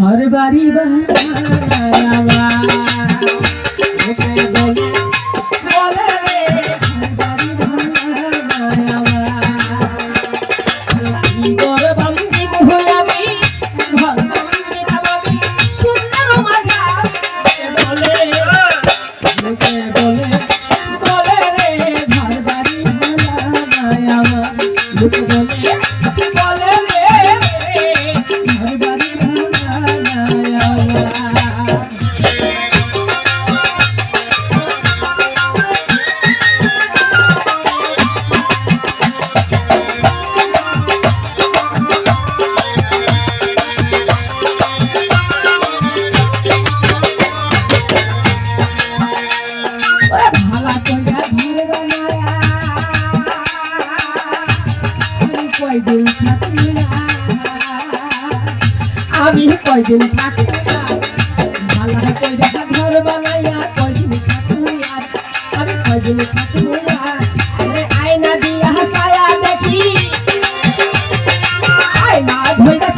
ঘর বাড়ি বাড়ি আমি কয়দিন থাকবো বালা কইরা ঘর বানাইয়া কয়দিন থাকবো আর আমি কয়দিন থাকবো আর আরে আয়না দিয়া হাসায়া দেখি আয়না ধইরা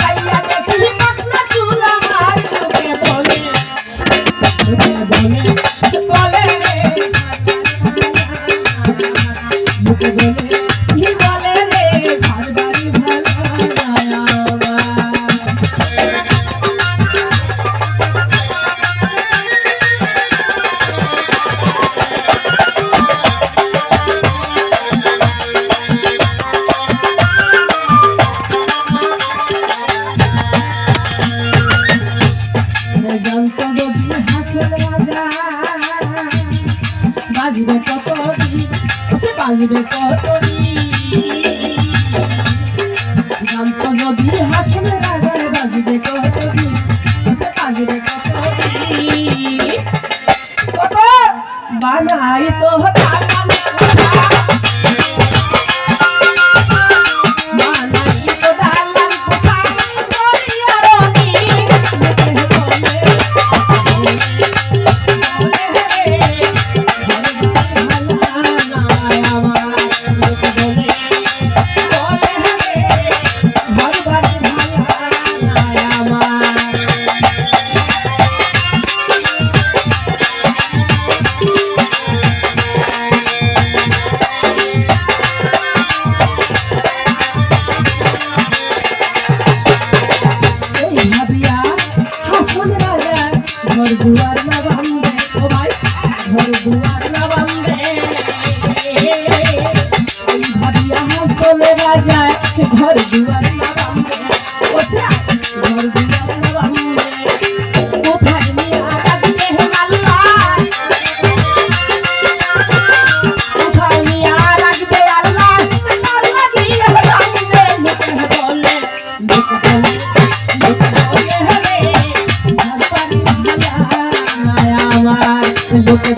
বাজবে কত সে বাজবে কত জানত যদি হাসবে রাজায় বাজবে কত সে বাজবে কত? বানাই তো দুয়ার না বান্ধে ও ভাই ঘর দুয়ার না বান্ধে ভাবিয়া হাসলে বুকে